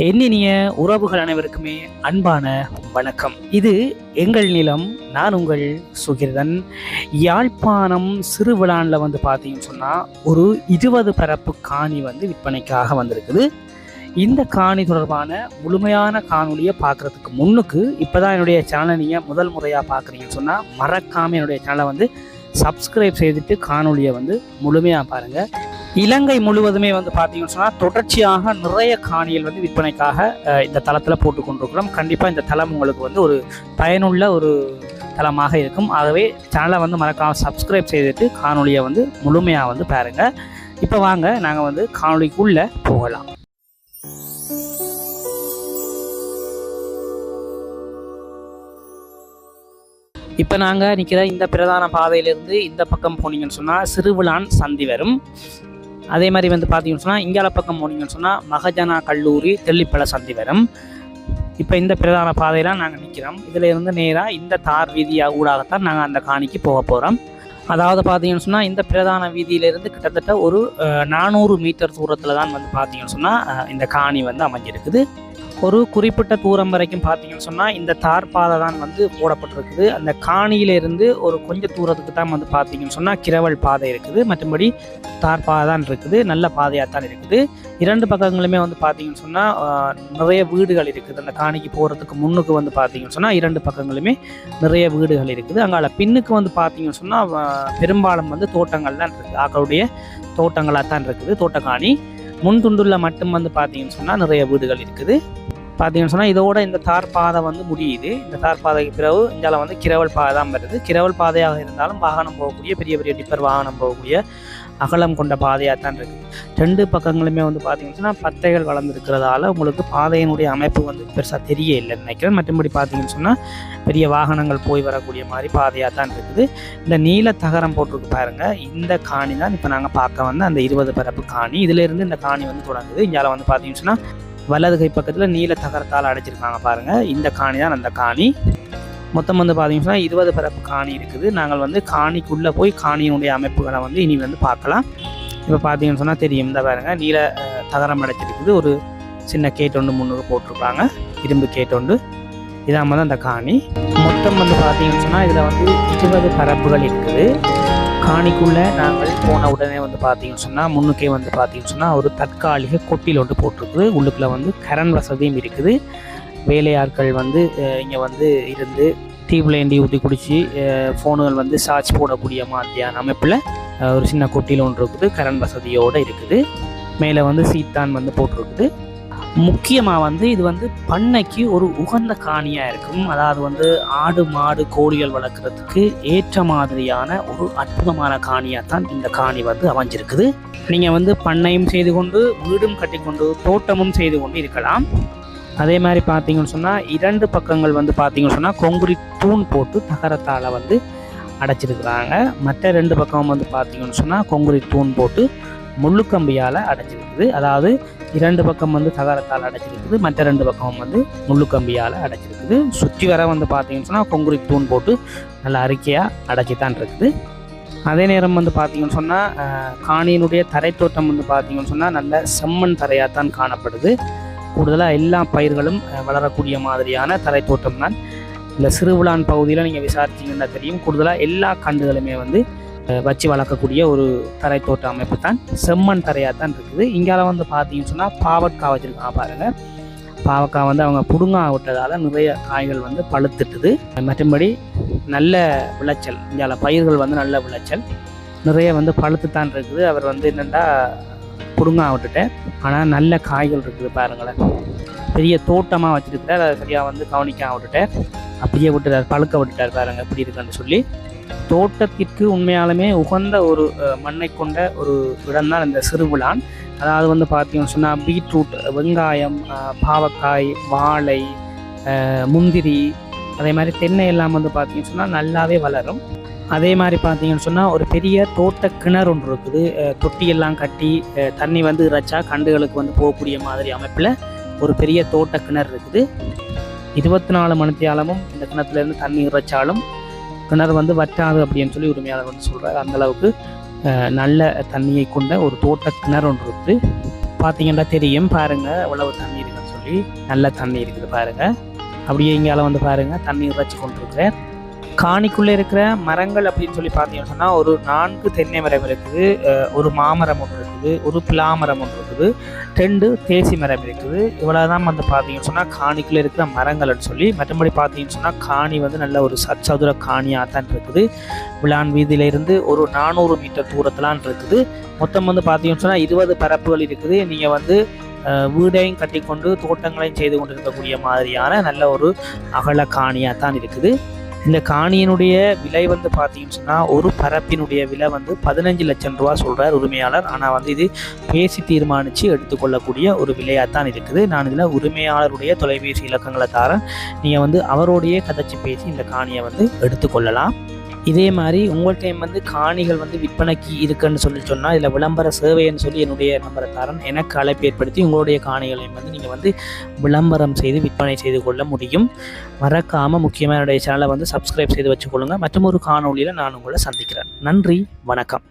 எண்ணினிய உறவுகள் அனைவருக்குமே அன்பான வணக்கம். இது எங்கள் நிலம் நான் உங்கள் சுகிர்தன். யாழ்ப்பாணம் சிறுவிழானில் வந்து பார்த்தீங்கன்னு சொன்னால் ஒரு இருபது பரப்பு காணி வந்து விற்பனைக்காக வந்திருக்குது. இந்த காணி தொடர்பான முழுமையான காணொலியை பார்க்குறதுக்கு முன்னுக்கு இப்போ தான் என்னுடைய சேனலை நீங்கள் முதல் முறையாக பார்க்குறீங்கன்னு சொன்னால் மறக்காமல் என்னுடைய சேனலை வந்து சப்ஸ்கிரைப் செய்துட்டு காணொலியை வந்து முழுமையாக பாருங்கள் இலங்கை முழுவதுமே வந்து பார்த்தீங்கன்னு சொன்னால் தொடர்ச்சியாக நிறைய காணிகள் வந்து விற்பனைக்காக இந்த தளத்தில் போட்டு கொண்டிருக்கிறோம். கண்டிப்பாக இந்த தளம் உங்களுக்கு வந்து ஒரு பயனுள்ள ஒரு தளமாக இருக்கும். ஆகவே சேனலை வந்து மறக்காமல் சப்ஸ்கிரைப் செய்துட்டு காணொலியை வந்து முழுமையாக வந்து பாருங்கள் இப்போ வாங்க நாங்கள் வந்து காணொலிக்குள்ளே போகலாம். இப்போ நாங்கள் நிற்கிற இந்த பிரதான பாதையிலிருந்து இந்த பக்கம் போனீங்கன்னு சொன்னால் சிறுவிழான் சந்தி வரும். அதே மாதிரி வந்து பார்த்தீங்கன்னு சொன்னால் இங்கால பக்கம் போனீங்கன்னு சொன்னால் மகஜனா கல்லூரி தெல்லிப்பழ சந்தி வரும் இப்போ இந்த பிரதான பாதையில் நாங்கள் நிற்கிறோம் இதில் இருந்து நேராக இந்த தார் வீதியாக ஊடாகத்தான் நாங்கள் அந்த காணிக்கு போக போகிறோம் அதாவது பார்த்தீங்கன்னு சொன்னால் இந்த பிரதான வீதியிலிருந்து கிட்டத்தட்ட ஒரு நானூறு மீட்டர் தூரத்தில் தான் வந்து பார்த்தீங்கன்னு சொன்னால் இந்த காணி வந்து அமைஞ்சிருக்குது. ஒரு குறிப்பிட்ட தூரம் வரைக்கும் பார்த்தீங்கன்னு சொன்னால் இந்த தார் பாதை தான் வந்து போடப்பட்டிருக்குது. அந்த காணியிலிருந்து ஒரு கொஞ்சம் தூரத்துக்கு தான் வந்து பார்த்தீங்கன்னு சொன்னால் கிரவல் பாதை இருக்குது. மற்றபடி தார் பாதை தான் இருக்குது. நல்ல பாதையாக தான் இருக்குது. இரண்டு பக்கங்களுமே வந்து பார்த்தீங்கன்னு சொன்னால் நிறைய வீடுகள் இருக்குது. அந்த காணிக்கு போகிறதுக்கு முன்னுக்கு வந்து பார்த்தீங்கன்னு சொன்னால் இரண்டு பக்கங்களுமே நிறைய வீடுகள் இருக்குது. அங்கால பின்னுக்கு வந்து பார்த்தீங்கன்னு சொன்னால் பெரும்பாலும் வந்து தோட்டங்கள் தான் இருக்குது ஆக்களுடைய தோட்டங்களாக தான் இருக்குது. தோட்டக்காணி முன் துண்டுள்ள மட்டும் வந்து பார்த்தீங்கன்னு சொன்னால் நிறைய வீடுகள் இருக்குது. பார்த்தீங்கன்னு சொன்னால் இதோட இந்த தார் பாதை வந்து முடியுது. இந்த தார் பாதைக்கு பிறகு இங்கால வந்து கிரவல் பாதை தான் வருது. கிரவல் பாதையாக இருந்தாலும் வாகனம் போகக்கூடிய பெரிய பெரிய டிப்பர் வாகனம் போகக்கூடிய அகலம் கொண்ட பாதையாக தான் இருக்குது ரெண்டு பக்கங்களுமே வந்து பார்த்தீங்கன்னு சொன்னால் பத்தைகள் வளர்ந்துருக்கிறதால உங்களுக்கு பாதையினுடைய அமைப்பு வந்து பெருசாக தெரிய இல்லைன்னு நினைக்கிறேன். மற்றபடி பார்த்தீங்கன்னு சொன்னால் பெரிய வாகனங்கள் போய் வரக்கூடிய மாதிரி பாதையாக தான் இருக்குது. இந்த நீல தகரம் போட்டிருக்கு பாருங்கள் இந்த காணி தான் இப்போ நாங்கள் பார்க்க வந்து அந்த இருபது பரப்பு காணி. இதிலிருந்து இந்த காணி வந்து தொடங்குது. இங்கே வந்து பார்த்தீங்கன்னு சொன்னால் வலது கை பக்கத்தில் நீல தகரத்தால் அடைச்சிருக்காங்க பாருங்கள் இந்த காணி தான் அந்த காணி. மொத்தம் வந்து பார்த்தீங்கன்னா இருபது பரப்பு காணி இருக்குது. நாங்கள் வந்து காணிக்குள்ளே போய் காணியினுடைய அமைப்புகளை வந்து இனி வந்து பார்க்கலாம். இப்போ பார்த்தீங்கன்னு சொன்னால் தெரியும். இந்த பாருங்கள் நீல தகரம் அடைச்சிருக்குது ஒரு சின்ன கேட் ஒன்று முன்னுக்கு போட்டிருப்பாங்க. இரும்பு கேட் ஒன்று. இதாம தான் அந்த காணி. மொத்தம் வந்து பார்த்தீங்கன்னு சொன்னால் இதில் வந்து இருபது பரப்புகள் இருக்குது. காணிக்குள்ளே நாங்கள் போன உடனே வந்து பார்த்தீங்கன்னு சொன்னால் முன்னுக்கே வந்து பார்த்தீங்கன்னு சொன்னால் ஒரு தற்காலிக கொட்டியில் ஒன்று போட்டிருக்குது. உள்ளுக்குள்ளே வந்து கரண்ட் வசதியும் இருக்குது. வேலையாட்கள் வந்து இங்கே வந்து இருந்து டீப்பில் ஊற்றி குடித்து ஃபோனுகள் வந்து சார்ஜ் போடக்கூடிய மாதிரியான அமைப்பில் ஒரு சின்ன கொட்டியில் ஒன்று இருக்குது. கரண்ட் வசதியோடு இருக்குது. மேலே வந்து சீத்தான் வந்து போட்டிருக்குது. முக்கியமாக வந்து இது வந்து பண்ணைக்கு ஒரு உகந்த காணியாக இருக்கும். அதாவது வந்து ஆடு மாடு கோழிகள் வளர்க்குறதுக்கு ஏற்ற மாதிரியான ஒரு அற்புதமான காணியாக தான் இந்த காணி வந்து அமைஞ்சிருக்குது. நீங்கள் வந்து பண்ணையும் செய்து கொண்டு வீடும் கட்டிக்கொண்டு தோட்டமும் செய்து கொண்டு இருக்கலாம். அதே மாதிரி பார்த்தீங்கன்னு சொன்னால் இரண்டு பக்கங்கள் வந்து பார்த்தீங்கன்னு சொன்னால் கொங்குரிட் தூண் போட்டு தகரத்தால் வந்து அடைச்சிருக்கிறாங்க. மற்ற ரெண்டு பக்கம் வந்து பார்த்தீங்கன்னு சொன்னால் கொங்குரிட் தூண் போட்டு முள்ளுக்கம்பியால் அடைச்சிருக்குது அதாவது இரண்டு பக்கம் வந்து தகரத்தால் அடைச்சிருக்குது மற்ற ரெண்டு பக்கம் வந்து முள்ளுக்கம்பியால் அடைச்சிருக்குது. சுற்றி வர வந்து பார்த்தீங்கன்னு சொன்னால் கொங்குரிட் தூண் போட்டு நல்லா அறிக்கையாக அடைச்சி தான் இருக்குது. அதே நேரம் வந்து பார்த்தீங்கன்னு சொன்னால் காணியினுடைய தரைத்தோட்டம் வந்து பார்த்தீங்கன்னு சொன்னால் நல்ல செம்மண் தரையாக தான் காணப்படுது. கூடுதலாக எல்லா பயிர்களும் வளரக்கூடிய மாதிரியான தரைத்தோட்டம் தான். இந்த சிறுவிழான் பகுதியில் நீங்கள் விசாரிச்சிங்கன்னா தெரியும். கூடுதலாக எல்லா கண்டுகளுமே வந்து வச்சு வளர்க்கக்கூடிய ஒரு தரைத்தோட்ட அமைப்பு தான் செம்மண் தரையாக தான் இருக்குது. இங்கால வந்து பார்த்தீங்கன்னு சொன்னால் பாவக்காய் வச்சுருக்காங்க பாருங்கள் பாவக்காய் வந்து அவங்க புடுங்கா விட்டதால் நிறைய காய்கள் வந்து பழுத்துட்டுது. மற்றபடி நல்ல விளைச்சல் இங்கால பயிர்கள் வந்து நல்ல விளைச்சல். நிறைய வந்து பழுத்து தான் இருக்குது. அவர் வந்து என்னென்னா புடுங்கா விட்டுட்டேன். ஆனால் நல்ல காய்கள் இருக்குது பாருங்களேன். பெரிய தோட்டமாக வச்சுருக்கிறார். அதை சரியாக வந்து கவனிக்காம விட்டுட்டேன். அப்படியே விட்டுட்டார் பழுக்க விட்டுட்டார் பாருங்க எப்படி இருக்குன்னு சொல்லி. தோட்டத்திற்கு உண்மையாலுமே உகந்த ஒரு மண்ணை கொண்ட ஒரு இடம் தான் இந்த சிறுபுலான் அதாவது வந்து பார்த்தீங்கன்னு சொன்னால் பீட்ரூட் வெங்காயம் பாவக்காய் வாழை முந்திரி அதே மாதிரி தென்னை எல்லாம் வந்து பார்த்தீங்கன்னு சொன்னால் நல்லாவே வளரும். அதே மாதிரி பார்த்தீங்கன்னு சொன்னால் ஒரு பெரிய தோட்ட கிணறு ஒன்று இருக்குது. தொட்டியெல்லாம் கட்டி தண்ணி வந்து இறைச்சா கண்டுகளுக்கு வந்து போகக்கூடிய மாதிரி அமைப்பில் ஒரு பெரிய தோட்ட கிணறு இருக்குது. இருபத்தி நாலு மணித்தியாலமும் இந்த கிணத்துலேருந்து தண்ணி இறைச்சாலும் கிணறு வந்து வற்றாது அப்படின்னு சொல்லி உரிமையாளர் வந்து சொல்கிறார் அந்தளவுக்கு நல்ல தண்ணியை கொண்ட ஒரு தோட்ட கிணறு ஒன்று இருக்குது பார்த்தீங்கன்னா தெரியும். பாருங்கள் எவ்வளவு தண்ணி இருக்குன்னு சொல்லி. நல்ல தண்ணி இருக்குது பாருங்கள் அப்படியே இங்கால வந்து பாருங்கள் தண்ணி இறைச்சி கொண்டிருக்கிறேன் காணிக்குள்ளே இருக்கிற மரங்கள் அப்படின்னு சொல்லி பார்த்தீங்கன்னு சொன்னால் ஒரு நான்கு தென்னை மரம் இருக்குது ஒரு மாமரம் ஒன்று இருக்குது ஒரு பிலாமரம் ஒன்று இருக்குது ரெண்டு தேசி மரம் இருக்குது. இவ்வளோ தான் வந்து பார்த்தீங்கன்னு சொன்னால் காணிக்குள்ளே இருக்கிற மரங்கள்னு சொல்லி மற்றபடி பார்த்தீங்கன்னு சொன்னால் காணி வந்து நல்ல ஒரு சச்சதுர காணியாக தான் இருக்குது. விழான் வீதியிலிருந்து ஒரு நானூறு மீட்டர் தூரத்திலான் இருக்குது. மொத்தம் வந்து பார்த்தீங்கன்னு சொன்னால் இருபது பரப்புகள் இருக்குது. நீங்கள் வந்து வீடையும் கட்டிக்கொண்டு தோட்டங்களையும் செய்து கொண்டு இருக்கக்கூடிய மாதிரியான நல்ல ஒரு அகல காணியாக தான் இருக்குது. இந்த காணியினுடைய விலை வந்து பார்த்தீங்கன்னு சொன்னால் ஒரு பரப்பினுடைய விலை வந்து பதினஞ்சு லட்சம் ரூபா சொல்கிறார் உரிமையாளர். ஆனால் வந்து இது பேசி தீர்மானித்து எடுத்துக்கொள்ளக்கூடிய ஒரு விலையாக தான் இருக்குது. நான் இதில் உரிமையாளருடைய தொலைபேசி இலக்கங்களை தரேன். நீங்கள் வந்து அவரோடையே கதைச்சி பேசி இந்த காணியை வந்து எடுத்துக்கொள்ளலாம். இதே மாதிரி உங்கள்கிட்ட வந்து காணிகள் வந்து விற்பனைக்கு இருக்குன்னு சொல்லி சொன்னால் இதில் விளம்பர சேவைன்னு சொல்லி என்னுடைய நம்பரை தரன். எனக்கு அழைப்பு ஏற்படுத்தி உங்களுடைய காணிகளையும் வந்து நீங்கள் வந்து விளம்பரம் செய்து விற்பனை செய்து கொள்ள முடியும். மறக்காமல் முக்கியமாக என்னுடைய சேனலை வந்து சப்ஸ்கிரைப் செய்து வச்சுக்கொள்ளுங்கள் மற்றும் ஒரு காணொளியில் நான் உங்களை சந்திக்கிறேன். நன்றி வணக்கம்.